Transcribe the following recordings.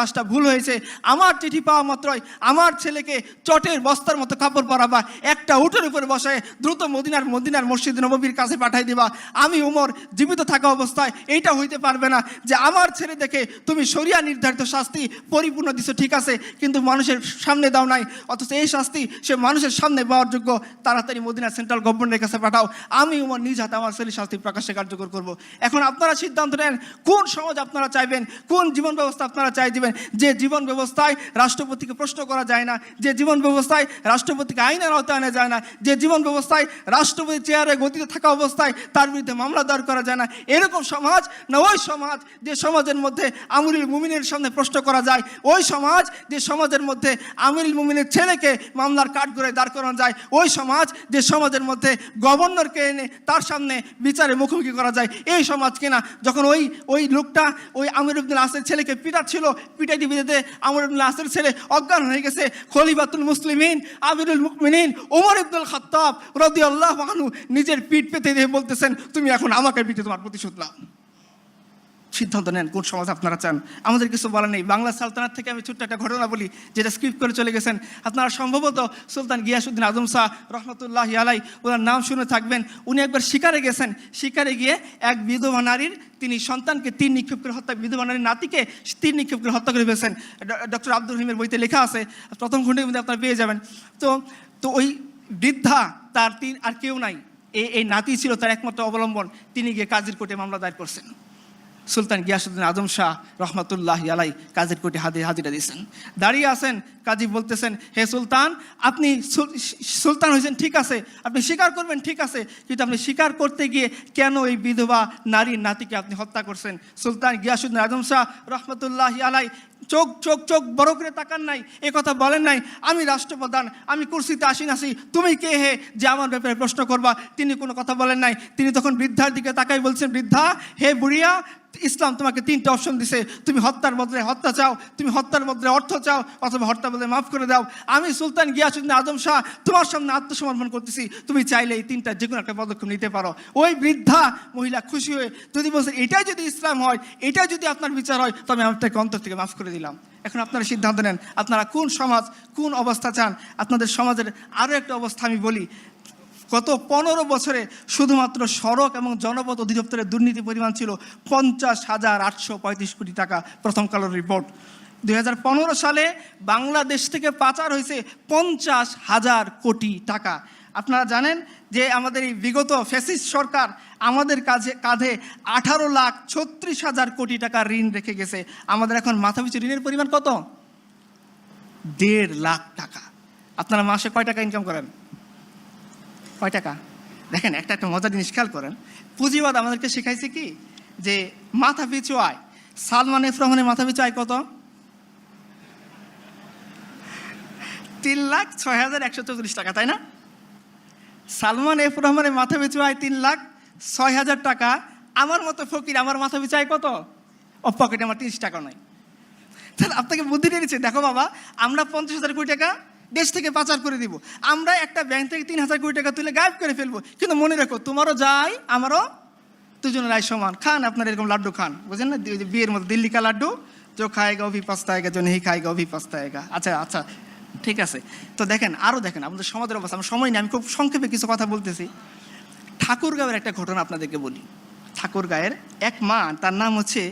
কাজটা ভুল হয়েছে, আমার চিঠি পাওয়া মাত্রই আমার ছেলেকে চটের বস্তার মতো কাপড় পরাবা, একটা উটের উপরে বসে দ্রুত মদিনার মদিনার মসজিদ নববীর কাছে পাঠাই দিবা। আমি উমর, জীবিত থাকা অবস্থায় এইটা হইতে পারবে না যে আমার ছেলে দেখে তুমি সরিয়া নির্ধারিত শাস্তি পরিপূর্ণ দিছো, ঠিক আছে, কিন্তু মানুষের সামনে দাও নাই, অথচ এই শাস্তি সে মানুষের সামনে পাওয়ার যোগ্য, তাড়াতাড়ি মদিনা সেন্ট্রাল গভর্নমেন্টের কাছে পাঠাও। আমি উমর নিজ হাতে আমার ছেলে শাস্তি প্রকাশে কার্যকর করব। এখন আপনারা সিদ্ধান্ত নেন, কোন সমাজ আপনারা চাইবেন, কোন জীবন ব্যবস্থা আপনারা চাই দিবেন যে জীবন ব্যবস্থায় রাষ্ট্রপতিকে প্রশ্ন করা যায় না, যে জীবন ব্যবস্থায় রাষ্ট্রপতিকে আইনের আওতায় আনা যায় না, যে জীবন ব্যবস্থায় রাষ্ট্রপতি চেয়ারে গতিতে থাকা অবস্থায় তার বিরুদ্ধে মামলা দায়ের করা যায় না। এরকম সমাজ না ওই সমাজ যে সমাজের মধ্যে আমিরুল মুমিনের সামনে প্রশ্ন করা যায়, ওই সমাজ যে সমাজের মধ্যে আমিরুল মুমিনের ছেলেকে মামলার কাঠ করে দাঁড় করানো যায়, ওই সমাজ যে সমাজের মধ্যে গভর্নরকে এনে তার সামনে বিচারে মুখোমুখি করা যায়। এই সমাজ কিনা? যখন ওই ওই লোকটা, ওই আমির উদ্দিন আসের ছেলেকে পিটাচ্ছিল পিটাই দিবিতে আমির ইবনুল আসের ছেলে অজ্ঞান হয়ে গেছে। খলিফাতুল মুসলিমিন, আমিরুল মুকমিনিন ওমর ইবনুল খাত্তাব রদি আল্লাহ মানু নিজের পিঠ পেতে দিয়ে বলতেছেন, তুমি এখন আমাকে পিঠে তোমার প্রতিশোধ নাও। সিদ্ধান্ত নেন, কোন সমাজ আপনারা চান? আমাদের কিছু বলার নেই। বাংলা সালতানাত থেকে আমি ছোট্ট একটা ঘটনা বলি, যেটা স্ক্রিপ্ট করে চলে গেছেন। আপনারা সম্ভবত সুলতান গিয়াসুদ্দিন আজম শাহ রহমতুল্লাহ আলাই, ওনার নাম শুনে থাকবেন। উনি একবার শিকারে গেছেন। শিকারে গিয়ে এক বিধবা নারীর, তিনি সন্তানকে তীর নিক্ষেপ করে হত্যা, বিধবা নারীর নাতিকে তীর নিক্ষেপ করে হত্যা করে ফেলেছেন। ডক্টর আব্দুল রহিমের বইতে লেখা আছে, প্রথম খণ্ডের মধ্যে আপনারা পেয়ে যাবেন। তো তো ওই বৃদ্ধা, তার তীর আর কেউ নাই। এই নাতি ছিল তার একমাত্র অবলম্বন। তিনি গিয়ে কাজের কোর্টে মামলা দায়ের করছেন। সুলতান গিয়াসুদ্দিন আজম শাহ রহমতুল্লাহ ইয়ালাই কাজের কোটি হাজির হাজিরা দিয়েছেন। দাঁড়িয়ে আছেন কাজী বলতেছেন, হে সুলতান, আপনি সুলতান হয়েছেন, ঠিক আছে। আপনি স্বীকার করবেন, ঠিক আছে। কিন্তু আপনি স্বীকার করতে গিয়ে কেন এই বিধবা নারীর নাতিকে আপনি হত্যা করছেন? সুলতান গিয়াসুদ্দিন আজম শাহ রহমতুল্লাহ আলাই চোখ চোখ চোখ বড় করে তাকান নাই, এ কথা বলেন নাই। আমি রাষ্ট্রপ্রধান, আমি কুর্সিতে আসি নাসি তুমি কে হে যে আমার ব্যাপারে প্রশ্ন করবা? তিনি কোনো কথা বলেন নাই। তিনি তখন বৃদ্ধার দিকে তাকাই বলছেন, বৃদ্ধা, হে বুড়িয়া, ইসলাম তোমাকে তিনটা অপশন দিছে। তুমি হত্যার বদলে হত্যা চাও, তুমি হত্যার বদলে অর্থ চাও, অথবা হত্যার বদলে মাফ করে দাও। আমি সুলতান গিয়াসুদ্দিন আজম শাহ, তোমার সামনে আত্মসমর্পণ করতেছি। তুমি চাইলে এই তিনটা যে কোনো একটা পদক্ষেপ নিতে পারো। ওই বৃদ্ধা মহিলা খুশি হয়ে যদি বলছে এটাই যদি ইসলাম হয় এটাই যদি আপনার বিচার হয়, তবে আমি আপনাকে অন্তর থেকে মাফ করে দিলাম। এখন আপনারা সিদ্ধান্ত নেন, আপনারা কোন সমাজ, কোন অবস্থা চান? আপনাদের সমাজের আরও একটা অবস্থা আমি বলি। গত পনেরো বছরে শুধুমাত্র সড়ক এবং জনপথ অধিদপ্তরের দুর্নীতি পরিমাণ ছিল পঞ্চাশ হাজার আটশো পঁয়ত্রিশ কোটি টাকা প্রথম কালোর রিপোর্ট দুই হাজার পনেরো সালে বাংলাদেশ থেকে পাচার হয়েছে পঞ্চাশ হাজার কোটি টাকা। আপনারা জানেন যে আমাদের এই বিগত ফ্যাসিস্ট সরকার আমাদের কাজে, কাঁধে আঠারো লাখ ছত্রিশ হাজার কোটি টাকা ঋণ রেখে গেছে। আমাদের এখন মাথাপিছু ঋণের পরিমাণ কত? দেড় লাখ টাকা। আপনারা মাসে কয় টাকা ইনকাম করেন? কয় টাকা? দেখেন, একটা একটা মজার জিনিস খেয়াল করেন। পুঁজিবাদ আমাদেরকে শেখাইছে কি? যে মাথা পিছু আয়, সালমান এফ রহমানের মাথা পিছু আয় কত? তিন লাখ ছয় হাজার একশো চৌত্রিশ টাকা তাই না সালমান এফ রহমানের মাথা পিছু আয় তিন লাখ ছয় হাজার টাকা আমার মতো ফকির আমার মাথা পিছু আয় কত ও পকেটে আমার তিরিশ টাকা নয় তাহলে আপনাকে বুদ্ধি দিয়ে দিচ্ছে দেখো বাবা আমরা পঞ্চাশ হাজার কোটি টাকা দেশ থেকে পাচার করে দিব আমরা একটা ব্যাংক থেকে তিন হাজার কোটি টাকা তুলে গায়েব করে ফেলবো কিন্তু মনে রাখো তোমারও যাই আমারও দুজনের আয় সমান খান আপনার এরকম লাড্ডু খান বুঝেন না ওই যে বিয়ের মতো দিল্লি কা লাড্ডু जो খায়গা অভি পস্তায়গা जो नहीं খায়গা অভি পস্তায়গা আচ্ছা আচ্ছা ঠিক আছে? তো দেখেন আরও দেখেন, আমাদের সমাজের অবস্থা, আমার সময় নেই, আমি খুব সংক্ষেপে কিছু কথা বলতেছি। ঠাকুরগাঁওয়ের একটা ঘটনা আপনাদেরকে বলি। ঠাকুরগাঁয়ের এক মা, তার নাম হচ্ছে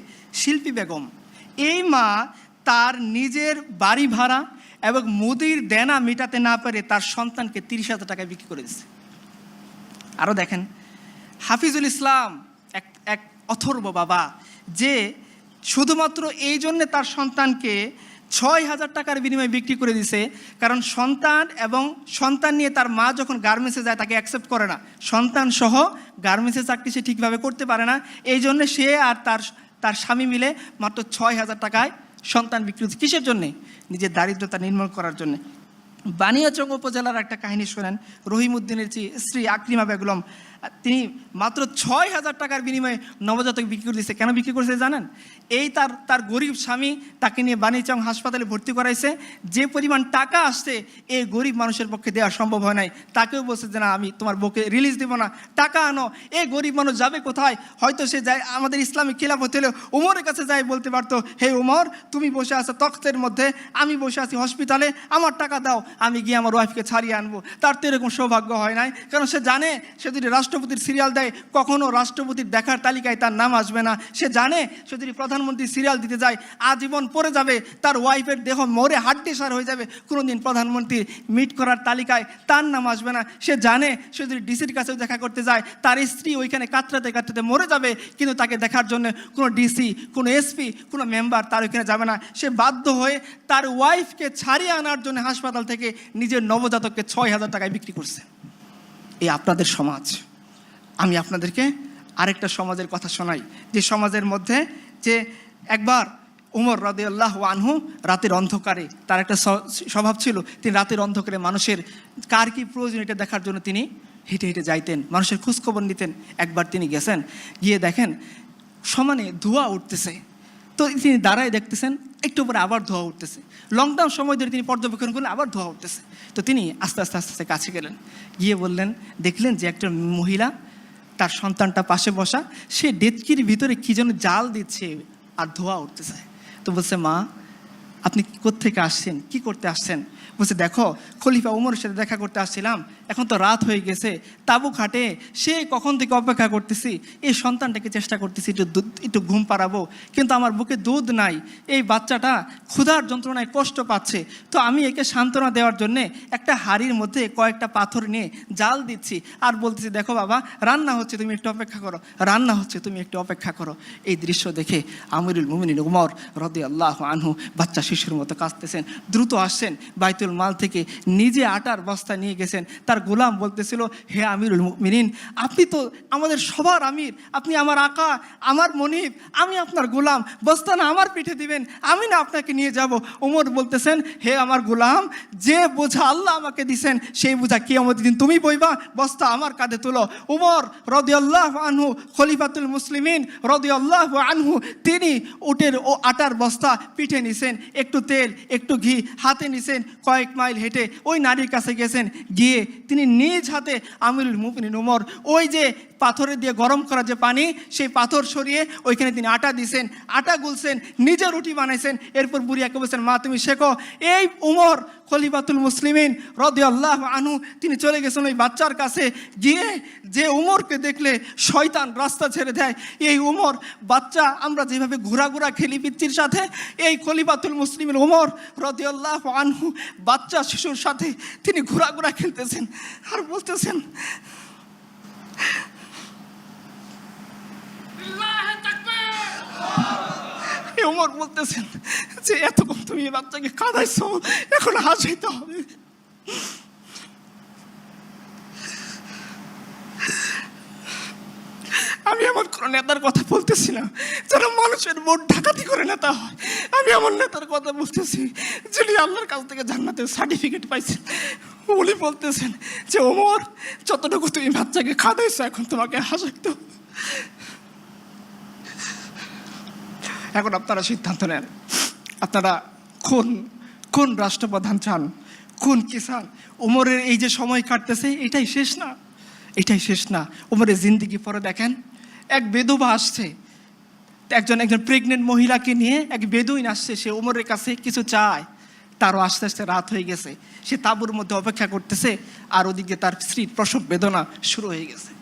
শিল্পী বেগম। এই মা তার নিজের বাড়ি ভাড়া এবং মুদির দেনা মেটাতে না পারে তার সন্তানকে তিরিশ হাজার টাকায় বিক্রি করে দিচ্ছে আরও দেখেন, হাফিজুল ইসলাম এক এক অথর্ব বাবা, যে শুধুমাত্র এই জন্যে তার সন্তানকে ছয় হাজার টাকার বিনিময়ে বিক্রি করে দিছে। কারণ সন্তান এবং সন্তান নিয়ে তার মা যখন গার্মেন্টসে যায়, তাকে অ্যাকসেপ্ট করে না। সন্তান সহ গার্মেন্টসের চাকরি সে ঠিকভাবে করতে পারে না। এই জন্যে সে আর তার তার স্বামী মিলে মাত্র ছয় হাজার টাকায় সন্তান বিক্রি হচ্ছে। কিসের জন্যে? নিজের দারিদ্রতা নির্মূল করার জন্যে। বানিয়াচং উপজেলার একটা কাহিনী শোনেন। রহিমউদ্দিনের স্ত্রী আকরিমা বেগম আর তিনি মাত্র ছয় হাজার টাকার বিনিময়ে নবজাতক বিক্রি করে দিয়েছে। কেন বিক্রি করেছে জানেন? এই তার তার গরিব স্বামী তাকে নিয়ে বাণিজ্যং হাসপাতালে ভর্তি করাইছে। যে পরিমাণ টাকা আসছে, এই গরিব মানুষের পক্ষে দেওয়া সম্ভব হয় নাই। তাকেও বলছে যে, না, আমি তোমার বউকে রিলিজ দেবো না। টাকা আনো। এই গরিব মানুষ যাবে কোথায়? হয়তো সে যায়, আমাদের ইসলামিক খিলাফত হলে উমরের কাছে যায় বলতে পারতো, হে উমর, তুমি বসে আছো তখ্তের মধ্যে। আমি বসে আছি হসপিটালে আমার টাকা দাও। আমি গিয়ে আমার ওয়াইফকে ছাড়িয়ে আনব। তার তো এরকম সৌভাগ্য হয় নাই। কারণ সে জানে, সে যদি রাষ্ট্রপতির সিরিয়াল দেয় কখনও রাষ্ট্রপতির দেখার তালিকায় তার নাম আসবে না। সে জানে, সে যদি প্রধানমন্ত্রী সিরিয়াল দিতে যায়, আজীবন পড়ে যাবে, তার ওয়াইফের দেহ মরে হাড্ডি সার হয়ে যাবে। কোনোদিন প্রধানমন্ত্রী মিট করার তালিকায় তার নাম আসবে না। সে জানে, সে যদি ডিসির কাছেও দেখা করতে যায়, তার স্ত্রী ওইখানে কাতরাতে কাতরাতে মরে যাবে, কিন্তু তাকে দেখার জন্য কোনো ডিসি, কোনো এসপি, কোনো মেম্বার তার ওইখানে যাবে না। সে বাধ্য হয়ে তার ওয়াইফকে ছাড়িয়ে আনার জন্য হাসপাতাল থেকে নিজের নবজাতককে ছয় হাজার টাকায় বিক্রি করছে। এই আপনাদের সমাজ। আমি আপনাদেরকে আরেকটা সমাজের কথা শোনাই। যে সমাজের মধ্যে যে একবার উমর রাদে আল্লাহ আনহু রাতের অন্ধকারে তার একটা স্বভাব ছিল, তিনি রাতের অন্ধকারে মানুষের কার কি প্রয়োজন এটা দেখার জন্য তিনি হেঁটে হেঁটে যাইতেন, মানুষের খোঁজখবর নিতেন, একবার তিনি গেছেন, গিয়ে দেখেন সমানে ধোঁয়া উঠতেছে। তো তিনি দাঁড়ায় দেখতেছেন, একটু পরে আবার ধোঁয়া উঠতেছে। লকডাউন সময় ধরে তিনি পর্যবেক্ষণ করলেন, আবার ধোঁয়া উঠতেছে। তো তিনি আস্তে আস্তে আস্তে আস্তে কাছে গেলেন, গিয়ে বললেন, দেখলেন যে একটা মহিলা তার সন্তানটা পাশে বসা, সে ডেচকির ভিতরে কি যেন জাল দিচ্ছে আর ধোয়া উঠতেছে। তো বলছে, মা, আপনি কোত্থেকে আসছেন? কি করতে আসছেন? বলছে, দেখো, খলিফা উমরের সাথে দেখা করতে আসছিলাম এখন তো রাত হয়ে গেছে, তাবু খাটে, সে কখন থেকে অপেক্ষা করতেছি? এই সন্তানটাকে চেষ্টা করতেছি একটু দুধ একটু ঘুম পাড়াবো, কিন্তু আমার বুকে দুধ নাই। এই বাচ্চাটা ক্ষুধার যন্ত্রণায় কষ্ট পাচ্ছে। তো আমি একে সান্ত্বনা দেওয়ার জন্যে একটা হাড়ির মধ্যে কয়েকটা পাথর নিয়ে জাল দিচ্ছি আর বলতেছি, দেখো বাবা, রান্না হচ্ছে, তুমি একটু অপেক্ষা করো। রান্না হচ্ছে, তুমি একটু অপেক্ষা করো। এই দৃশ্য দেখে আমিরুল মুমিনিন উমর রদি আল্লাহ আনহু বাচ্চা শিশুর মতো কাঁদতেছেন। দ্রুত আসছেন বাইতুল মাল থেকে, নিজে আটার বস্তা নিয়ে গেছেন, তার গোলাম বলতেছিল, হে আমিরুল মুমিনিন, আপনি তো আমাদের সবার আমির, আপনি আমার আকা, আমার মনিব, আমি আপনার গোলাম বস্তা না আমার পিঠে দিবেন, আমি না আপনাকে নিয়ে যাব। ওমর বলতেছেন, হে আমার গোলাম, যে বোঝা আল্লাহ আমাকে দিছেন, সেই বোঝা কি আমাদের দিন তুমি বইবা, বস্তা আমার কাঁধে তুলো। উমর রদিয়াল্লাহ আনহু, খলিফাতুল মুসলিমিন রদি আল্লাহ আনহু, তিনি উটের ও আটার বস্তা পিঠে নিছেন, একটু তেল, একটু ঘি, হাতে নিছেন, কয়েক মাইল হেঁটে ওই নারীর কাছে গেছেন, গিয়ে তিনি নিজ হাতে আমিরুল মুমিনিন উমর, ওই যে পাথরে দিয়ে গরম করা যে পানি, সেই পাথর সরিয়ে ওইখানে তিনি আটা দিছেন, আটা গুলছেন, নিজে রুটি বানাইছেন, এরপর বুড়িয়াকে বলছেন, মা, তুমি শেখো। এই উমর খলিফাতুল মুসলিমিন রদি আল্লাহ আনহু, তিনি চলে গেছেন ওই বাচ্চার কাছে, গিয়ে যে উমরকে দেখলে শয়তান রাস্তা ছেড়ে দেয়। এই উমর, বাচ্চা, আমরা যেভাবে ঘোরাঘোরা খেলি পিচ্ছির সাথে, এই খলিফাতুল মুসলিমের উমর রদি আল্লাহ আনহু, বাচ্চা, শিশুর সাথে তিনি ঘোরাঘোরা খেলতেছেন। আর বলতেছেন উমর বলতেছেন যে এতক্ষণ তুমি বাচ্চাকে কাঁদাইছো এখন হাসাইতে হবে। আমি এমন কোনো নেতার কথা বলতেছি না যেন মানুষের ভোট ডাকাতি করে নেতা হয়। আমি এমন নেতার কথা বলতেছি যিনি আল্লাহর কাছ থেকে জান্নাতের সার্টিফিকেট পাইছেন। উনি বলতেছেন যে, ওমর, যতটুকু তুমি বাচ্চাকে খাদাইছো এখন তোমাকে হাসাইতে এখন আপনারা সিদ্ধান্ত নেন, আপনারা কোন কোন রাষ্ট্রপ্রধান চান, কোন কিসান ওমরের এই যে সময় কাটতেছে, এটাই শেষ না? এটাই শেষ না? ওমরের জিন্দিগি পরে দেখেন, এক বেদবা আসছে। একজন একজন প্রেগনেন্ট মহিলাকে নিয়ে এক বেদুইন আসছে, সে ওমরের কাছে কিছু চায়। তারও আস্তে আস্তে রাত হয়ে গেছে। সে তাঁবুর মধ্যে অপেক্ষা করতেছে, আর ওদিকে তার স্ত্রীর প্রসব বেদনা শুরু হয়ে গেছে।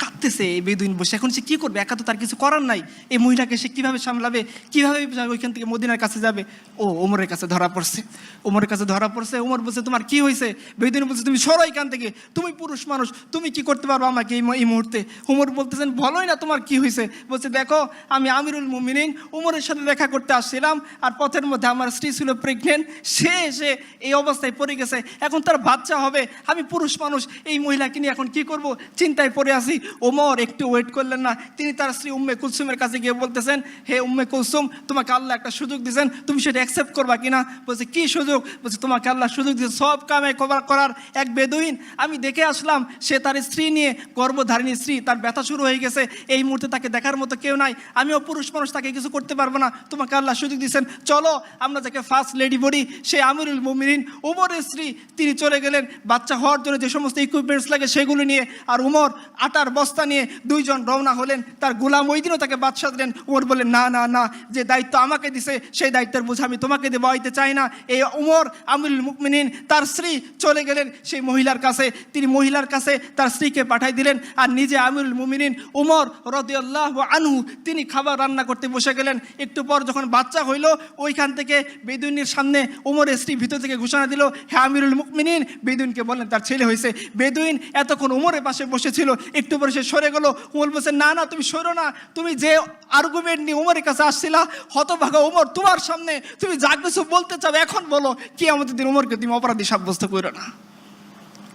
কাঁদতেছে এই বেদুইন বসে। এখন সে কী করবে? একা তো তার কিছু করার নাই। এই মহিলাকে সে কীভাবে সামলাবে? কীভাবে ওইখান থেকে মদিনার কাছে যাবে। ও ওমরের কাছে ধরা পড়ছে। ওমরের কাছে ধরা পড়ছে। ওমর বলছে, তোমার কি হয়েছে বেদুইন বলছে, তুমি সরো এখান থেকে। তুমি পুরুষ মানুষ। তুমি কি করতে পারব আমাকে এই এই মুহূর্তে? ওমর বলতেছেন বলোই না তোমার কি হয়েছে বলছে, দেখো, আমি আমিরুল মুমিনিন। ওমরের সাথে দেখা করতে আসছিলাম। আর পথের মধ্যে আমার স্ত্রী ছিল প্রেগনেন্ট সে এসে এই অবস্থায় পড়ে গেছে। এখন তার বাচ্চা হবে। আমি পুরুষ মানুষ। এই মহিলাকে নিয়ে এখন কি করব? চিন্তায় পড়ে আছি। ওমর একটু ওয়েট করলেন না। তিনি তার স্ত্রী উম্মে কুলসুমের কাছে গিয়ে বলতেছেন, হে উম্মে কুলসুম, তোমাকে আল্লাহ একটা সুযোগ দিয়েছেন তুমি সেটা অ্যাকসেপ্ট করবা কিনা বলছে, কি সুযোগ? বলছে, তোমাকে আল্লাহ সুযোগ দিয়েছে সব কামে কভার করার এক বেদুইন। আমি দেখে আসলাম, সে তার স্ত্রী নিয়ে গর্ভধারিণী স্ত্রী, তার ব্যথা শুরু হয়ে গেছে। এই মুহূর্তে তাকে দেখার মতো কেউ নাই। আমিও পুরুষ মানুষ, তাকে কিছু করতে পারব না। তোমাকে আল্লাহ সুযোগ দিয়েছেন। চলো, আমরা যাকে ফার্স্ট লেডি বলি, সে আমিরুল মুমিনিন। উমরের স্ত্রী, তিনি চলে গেলেন। বাচ্চা হওয়ার জন্য যে সমস্ত ইকুইপমেন্টস লাগে সেগুলো নিয়ে। আর উমর, আটার বস্তা নিয়ে দুইজন রওনা হলেন, তার গোলাম ওই দিনও তাকে বাদশাহ দিলেন। উমর বললেন, না না না, যে দায়িত্ব আমাকে দিছে, সেই দায়িত্বের বোঝা আমি তোমাকে দেবো হইতে চাই না। এই উমর আমিরুল মুকমিনিন তার স্ত্রী চলে গেলেন সেই মহিলার কাছে। তিনি মহিলার কাছে তার স্ত্রীকে পাঠাই দিলেন আর নিজে আমিরুল মুমিনিন, উমর রদিয়াল্লাহ আনহু, তিনি খাবার রান্না করতে বসে গেলেন। একটু পর যখন বাচ্চা হইল, ওইখান থেকে বেদুইনের সামনে উমরের স্ত্রী ভিতর থেকে ঘোষণা দিল হ্যাঁ আমিরুল মুকমিনিন বেদুইনকে বললেন, তার ছেলে হয়েছে বেদুইন এতক্ষণ উমরের পাশে বসেছিল, একটু পরে সে সরে গেলো। উমর বলছে, না না, তুমি সরো না। তুমি যে আর্গুমেন্ট নিয়ে উমরের কাছে আসছিলা, হতভাগা উমর, তোমার সামনে তুমি যা কিছু বলতে চাও, এখন বলো কি আমাদের দিন উমরকে তুমি অপরাধী সাব্যস্ত করো না।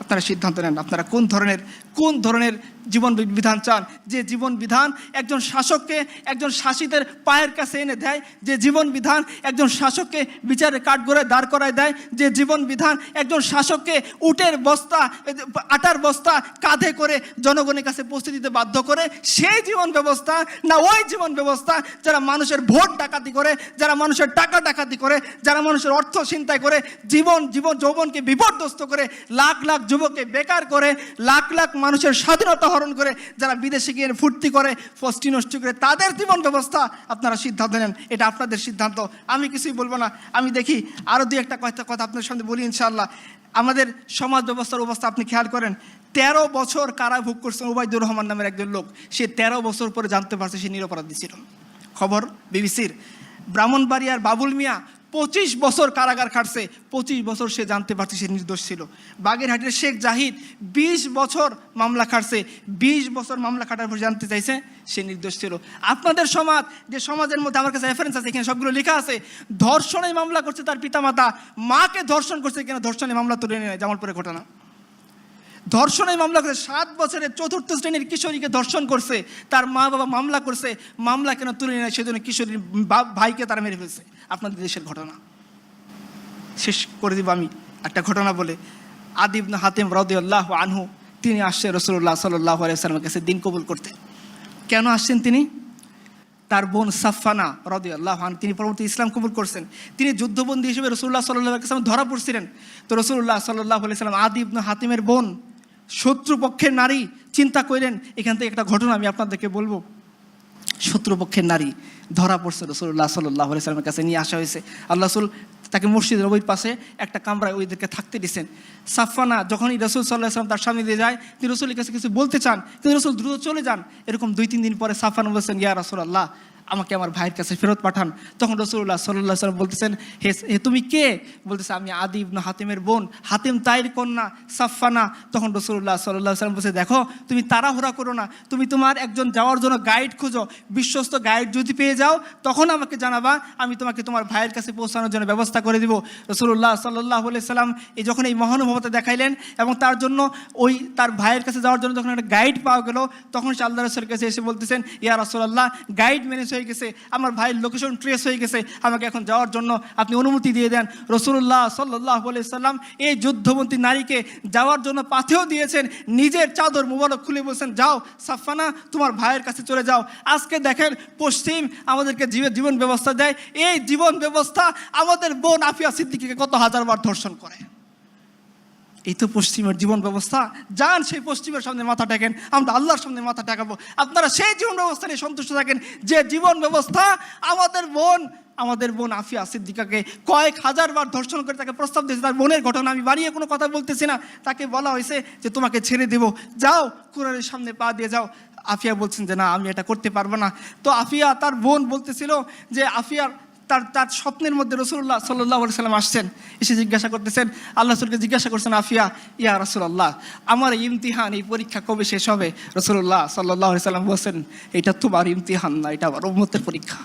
আপনারা সিদ্ধান্ত নেন, আপনারা কোন ধরনের কোন ধরনের জীবন বিধান চান? যে জীবন বিধান একজন শাসককে একজন শাসিতের পায়ের কাছে এনে দেয়, যে জীবন বিধান একজন শাসককে বিচারের কাঠগড়ায় দাঁড় করায় দেয়, যে জীবন বিধান একজন শাসককে উটের বস্তা আটার বস্তা কাঁধে করে জনগণের কাছে পৌঁছে দিতে বাধ্য করে, সেই জীবন ব্যবস্থা না ওই জীবন ব্যবস্থা যারা মানুষের ভোট ডাকাতি করে, যারা মানুষের টাকা ডাকাতি করে, যারা মানুষের অর্থ চিন্তায় করে, জীবন জীবন, যৌবনকে বিপর্যস্ত করে, লাখ লাখ যুবককে বেকার করে, লাখ লাখ মানুষের স্বাধীনতা হরণ করে যারা বিদেশে গিয়ে ফুর্তি করে ফস্টি নষ্ট করে, তাদের জীবন ব্যবস্থা আপনারা সিদ্ধান্ত নেন। এটা আপনাদের সিদ্ধান্ত। আমি কিছুই বলব না। আমি দেখি আরও দুই একটা কথা কথা আপনার সামনে বলি ইনশাল্লাহ আমাদের সমাজ ব্যবস্থার অবস্থা আপনি খেয়াল করেন। তেরো বছর কারা ভোগ করছেন? ওবায়দুর রহমান নামের একজন লোক। সে তেরো বছর পরে জানতে পারছে সে নিরপরাধী ছিল। খবর, বিবিসির। ব্রাহ্মণবাড়িয়ার বাবুল মিয়া পঁচিশ বছর কারাগার খাটছে, পঁচিশ বছর সে জানতে পারছে, সে নির্দোষ ছিল। বাগেরহাটের শেখ জাহিদ বিশ বছর মামলা খাটছে, বিশ বছর মামলা খাটার পর জানতে চাইছে, সে নির্দোষ ছিল। আপনাদের সমাজ, যে সমাজের মধ্যে আমার কাছে রেফারেন্স আছে, এখানে সবগুলো লেখা আছে ধর্ষণে মামলা করছে তার পিতামাতা, মাকে ধর্ষণ করছে, কিনা ধর্ষণে মামলা তুলে নেয় জামালপুরের ঘটনা। ধর্ষণের মামলা করছে। সাত বছরের চতুর্থ শ্রেণির কিশোরীকে ধর্ষণ করছে। তার মা বাবা মামলা করছে। মামলা কেন তুলে নেয় সেজন্য কিশোরীর ভাইকে তারা মেরে ফেলছে। আপনাদের দেশের ঘটনা। শেষ করে দিব আমি একটা ঘটনা বলে। আদিবন হাতিম রদিউল্লাহ আনহু, তিনি আসছে রসুল্লাহ সাল্লাহ আলাইসালামের কাছে দিন কবুল করতে। কেন আসছেন তিনি? তার বোন সাফানা রদি আল্লাহ তিনি পরবর্তী ইসলাম কবুল করছেন। তিনি যুদ্ধবন্দী হিসেবে রসুল্লাহ সাল্লাহ সাল্লাম ধরা পড়ছিলেন। তো রসুল্লাহ সাল্লাহ সাল্লাম আদি ইবনু হাতিমের বোন শত্রুপক্ষের নারী, চিন্তা করলেন এখান থেকে একটা ঘটনা আমি আপনাদেরকে বলব। শত্রুপক্ষের নারী ধরা পড়ছে রসুল্লাহ সাল্লাহ সাল্লামের কাছে নিয়ে আসা হয়েছে। আল্লাহ রসুল তাকে মসজিদের ওই পাশে একটা কামরায় ওইদেরকে থাকতে দিয়েছেন সাফানা যখনই রসুল সাল্লাহ সাল্লাম তার সামনে দিয়ে যায়, তিনি রসুলের কাছে কিছু বলতে চান কিন্তু রসুল দ্রুত চলে যান। এরকম দুই, তিন দিন পরে সাফানা বলছেন, ইয়া রসুল আল্লাহ আমাকে আমার ভাইয়ের কাছে ফেরত পাঠান। তখন রসুল্লাহ সাল্লাহ সাল্লাম বলতেছেন, হে তুমি কে? বলতেছে, আমি আদি ইবনু হাতিমের বোন, হাতিম তাইর কন্যা সাফানা তখন রসুল্লাহ সাল্লাহ সাল্লাম বলছে, দেখো, তুমি তাড়াহুড়া করো না। তুমি তোমার একজন যাওয়ার জন্য গাইড খুঁজো। বিশ্বস্ত গাইড যদি পেয়ে যাও, তখন আমাকে জানাবা। আমি তোমাকে তোমার ভাইয়ের কাছে পৌঁছানোর জন্য ব্যবস্থা করে দিব। রসুল্লাহ সাল্লাহ সাল্লাম এই যখন এই মহানুভবতা দেখাইলেন এবং তার জন্য ওই তার ভাইয়ের কাছে যাওয়ার জন্য যখন একটা গাইড পাওয়া গেল, তখন সে আল্লাহ রসুলের কাছে এসে বলতেছেন, ইয়া রসুল্লাহ গাইড ম্যানেজ হয়ে গেছে, আমার ভাইয়ের লোকেশন ট্রেস হয়ে গেছে, আমাকে এখন যাওয়ার জন্য আপনি অনুমতি দিয়ে দেন। রসুল্লাহ সাল্লাহ সাল্লাম এই যুদ্ধবন্তী নারীকে যাওয়ার জন্য পাথেও দিয়েছেন, নিজের চাদর মোবারক খুলে বলছেন, যাও সাফানা তোমার ভাইয়ের কাছে চলে যাও। আজকে দেখেন পশ্চিম আমাদেরকে জীব- জীবন ব্যবস্থা দেয়। এই জীবন ব্যবস্থা আমাদের বোন আফিয়া সিদ্দিকিকে কত হাজারবার ধর্ষণ করে। এই তো পশ্চিমের জীবন ব্যবস্থা। যান সেই পশ্চিমের সামনে মাথা টেকেন আমরা আল্লাহর সামনে মাথা টেকাবো আপনারা সেই জীবন ব্যবস্থা নিয়ে সন্তুষ্ট থাকেন, যে জীবন ব্যবস্থা আমাদের বোন আমাদের বোন আফিয়া সিদ্দিকাকে কয়েক হাজার বার ধর্ষণ করে তাকে প্রস্তাব দিয়েছে, তার বোনের ঘটনা আমি বাড়িয়ে কোনো কথা বলতেছি না। তাকে বলা হয়েছে যে তোমাকে ছেড়ে দেব। যাও, কোরআনের সামনে পা দিয়ে যাও। আফিয়া বলছেন যে না, আমি এটা করতে পারব না। তো আফিয়া তার বোন বলতেছিল যে আফিয়ার তার তার স্বপ্নের মধ্যে রসুল্লাহ সাল্লাহ সাল্লাম আসছেন, এসে জিজ্ঞাসা করতেছেন, আল্লাহ রসুলকে জিজ্ঞাসা করছেন, আফিয়া, ইয়া রসুল্লাহ আমার ইমতিহান এই পরীক্ষা কবে শেষ হবে? রসুল্লাহ সাল্লাহ সাল্লাম বলছেন, এটা তোমার ইমতিহান না, এটা আমার উম্মতের পরীক্ষা।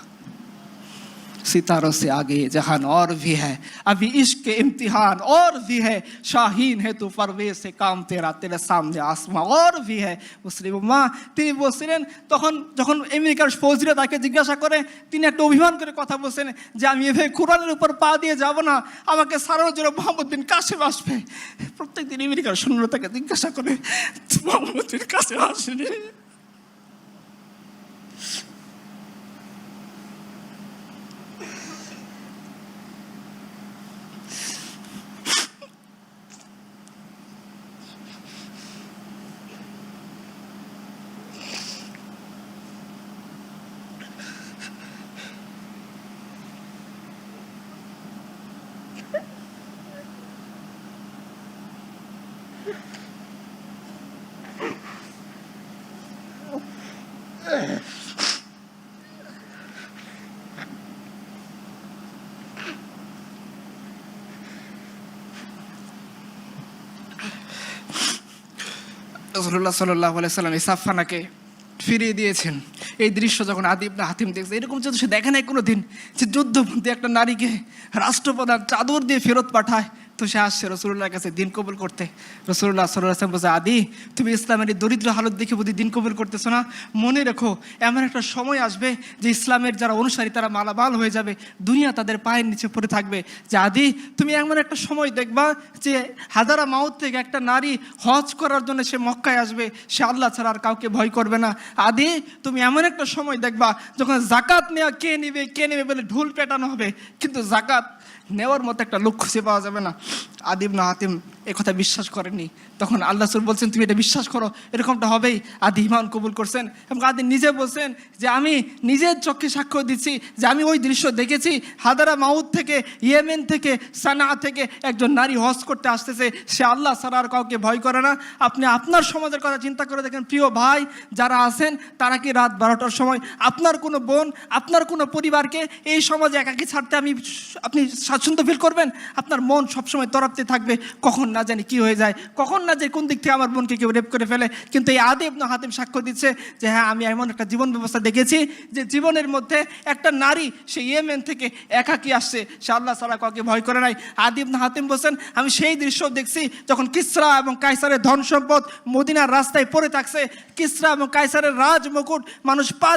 सितारों से आगे ये जहान और भी है अभी इश्क के इम्तिहान और भी है शाहीन है तू परवेज से काम तेरा तेरे सामने आसमां और भी है মুসলিম মা তিনি বলছিলেন তখন যখন আমেরিকার ফৌজিরা তাকে জিজ্ঞাসা করে তিনি একটা অভিমান করে কথা বলছেন যে আমি এভাবে কোরআনের উপর পা দিয়ে যাব না আমাকে সারানোর জন্য মোহাম্মদ বিন কাসেম আসবে প্রত্যেকদিন আমেরিকার সৈন্য তাকে জিজ্ঞাসা করে মোহাম্মদ বিন কাসেম আসেনি রসুল্লাহ সাল্লাহ সাল্লাম এই সাফানাকে ফিরিয়ে দিয়েছেন। এই দৃশ্য যখন আদিব না হাতিম দেখছে, এরকম যদি সে দেখে নাই কোনো দিন যে যুদ্ধবন্দী একটা নারীকে রাষ্ট্রপ্রধান চাদর দিয়ে ফেরত পাঠায়। তো সে আসছে রসুল্লাহর কাছে দিন কবুল করতে। রসুল্লাহ সাল্লাম বলছে, আদি, তুমি ইসলামের এই দরিদ্র হালত দেখে বুঝি দিন কবুল করতেছো না? মনে রেখো, এমন একটা সময় আসবে যে ইসলামের যারা অনুসারী তারা মালামাল হয়ে যাবে, দুনিয়া তাদের পায়ের নিচে পড়ে থাকবে। যে, আদি, তুমি এমন একটা সময় দেখবা যে হাজারা মাউত থেকে একটা নারী হজ করার জন্য সে মক্কায় আসবে, সে আল্লাহ ছাড়া আর কাউকে ভয় করবে না। আদি, তুমি এমন একটা সময় দেখবা যখন জাকাত নেওয়া কে নেবে কে নেবে বলে ঢুল পেটানো হবে, কিন্তু জাকাত নেওয়ার মতো একটা লোক খুঁজে পাওয়া যাবে না। আদিম না হাতিম এ কথা বিশ্বাস করেননি। তখন আল্লাহ সুর বলছেন, তুমি এটা বিশ্বাস করো, এরকমটা হবেই। আদি ইমান কবুল করছেন এবং আদি নিজে বলছেন যে, আমি নিজের চোখে সাক্ষ্য দিচ্ছি যে, আমি ওই দৃশ্য দেখেছি। হাদারা মাউদ থেকে, ইয়েমেন থেকে, সানা থেকে একজন নারী হজ করতে আসতেছে। সে আল্লাহ ছাড়া আর কাউকে ভয় করে না। আপনি আপনার সমাজের কথা চিন্তা করে দেখেন, প্রিয় ভাই যারা আছেন, তারা কি রাত বারোটার সময় আপনার কোনো বোন, আপনার কোনো পরিবারকে এই সমাজে একাকি ছাড়তে আমি, আপনি স্বাচ্ছন্দ্য ফিল করবেন? আপনার মন সবসময় তরফতে থাকবে। কখন না জানি কি হয়ে যায়। কখন না যে কোন দিক থেকে আমার বোনকে কেউ রেপ করে ফেলে। কিন্তু এই আদেব না হাতেম সাক্ষ্য দিচ্ছে যে হ্যাঁ আমি এমন একটা জীবন ব্যবস্থা দেখেছি যে, জীবনের মধ্যে একটা নারী সে ইয়েমেন থেকে একাকি আসছে। সে আল্লাহ সালা কাউকে ভয় করে নাই। আদিব না হাতিম বলছেন, আমি সেই দৃশ্য দেখছি যখন কিসরা এবং কাইসারের ধন সম্পদ মদিনার রাস্তায় পড়ে থাকছে। কিসরা এবং কাইসারের রাজ মুকুট মানুষ পা